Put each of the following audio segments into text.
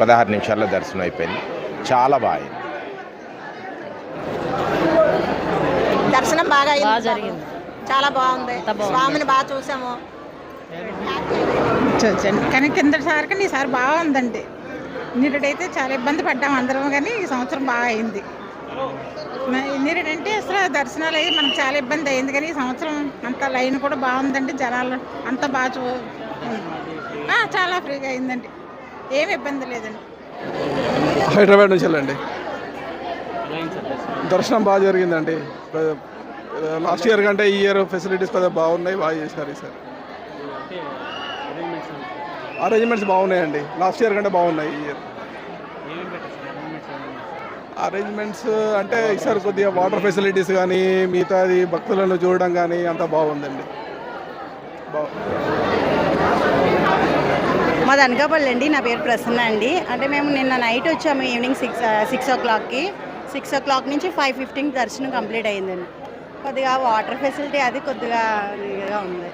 పదహారు నిమిషాల్లో దర్శనం అయిపోయింది. చాలా బాగా దర్శనం బాగా అయింది బాగా జరిగింది. చాలా బాగుంది. స్వామిని బాగా చూసాము. చూసాను. కానీ కిందటిసారి కానీ ఈసారి బాగుందండి. నిరుడైతే చాలా ఇబ్బంది పడ్డాం అందరం కానీ ఈ సంవత్సరం బాగా అయింది. నిరుడంటే అసలు దర్శనాలు అయ్యి మనకు చాలా ఇబ్బంది అయింది కానీ ఈ సంవత్సరం అంత లైన్ కూడా బాగుందండి. జనాలు అంత బాగా చూ ఆ, చాలా ఫ్రీగా అయిందండి. ఏమి ఇబ్బంది లేదండి. హైదరాబాద్ నుంచి వెళ్ళండి. దర్శనం బాగా జరిగిందండి. లాస్ట్ ఇయర్ కంటే ఈ ఇయర్ ఫెసిలిటీస్ కొద్దిగా బాగున్నాయి బాగా చేశారు ఈసారి అరేంజ్మెంట్స్ బాగున్నాయండి. లాస్ట్ ఇయర్ కంటే బాగున్నాయి ఈ ఇయర్. అరేంజ్మెంట్స్ అంటే ఈసారి కొద్దిగా వాటర్ ఫెసిలిటీస్ కానీ మిగతాది భక్తులను చూడడం కానీ అంతా బాగుందండి. బాగుంది మాది అనకాపల్లి అండి నా పేరు ప్రసన్న అండి. అంటే మేము నిన్న నైట్ వచ్చాము ఈవినింగ్ సిక్స్ సిక్స్ ఓ క్లాక్కి. సిక్స్ ఓ క్లాక్ నుంచి ఫైవ్ ఫిఫ్టీన్కి దర్శనం కంప్లీట్ అయిందండి కొద్దిగా వాటర్ ఫెసిలిటీ అది కొద్దిగా ఇదిగా ఉంది.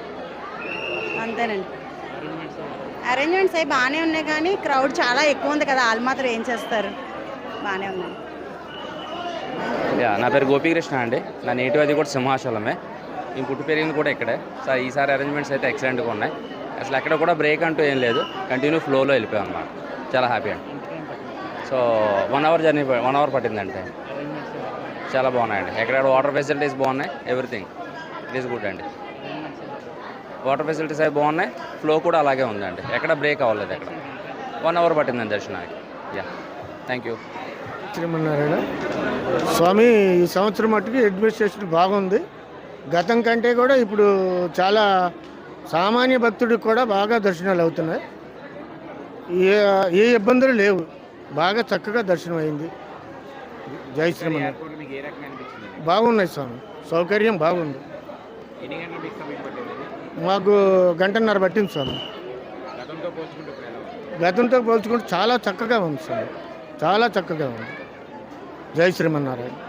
అంతేనండి. అరేంజ్మెంట్స్ అవి బాగానే ఉన్నాయి కానీ క్రౌడ్ చాలా ఎక్కువ ఉంది కదా వాళ్ళు మాత్రం ఏం చేస్తారు? బాగానే ఉన్నాయి. యా నా పేరు గోపీకృష్ణ అండి. నా నేటివ్ అది కూడా సింహాచలమే. నేను పుట్టి పెరిగింది కూడా ఇక్కడే. సార్ ఈసారి అరేంజ్మెంట్స్ అయితే ఎక్సలెంట్గా ఉన్నాయి. అసలు ఎక్కడ కూడా బ్రేక్ అంటూ ఏం లేదు. కంటిన్యూ ఫ్లోలో వెళ్ళిపోయాం అనమాట చాలా హ్యాపీ అండి. So one hour journey one hour పట్టిందంటే చాలా బాగున్నాయండి. ఎక్కడ వాటర్ ఫెసిలిటీస్ బాగున్నాయి? ఎవ్రీథింగ్ ఇట్ ఈస్ గుడ్ అండి. వాటర్ ఫెసిలిటీస్ అవి బాగున్నాయి. ఫ్లో కూడా అలాగే ఉందండి. ఎక్కడ బ్రేక్ అవ్వలేదు ఎక్కడ. వన్ అవర్ పట్టిందండి దర్శనానికి. Yeah thank you Srimannarayana Swamy ఈ సంవత్సరం మట్టుకు అడ్మినిస్ట్రేషన్ బాగుంది. గతం కంటే కూడా ఇప్పుడు చాలా సామాన్య భక్తుడికి కూడా బాగా దర్శనాలు అవుతున్నాయి. ఏ ఏ ఇబ్బందులు లేవు. బాగా చక్కగా దర్శనం అయింది. జై శ్రీమన్నారాయణ. బాగున్నాయి స్వామి. సౌకర్యం బాగుంది. మాకు గంటన్నర పట్టింది స్వామి. గతంతో పోల్చుకుంటే చాలా చక్కగా ఉంది స్వామి. చాలా చక్కగా ఉంది. జై శ్రీమన్నారాయణ.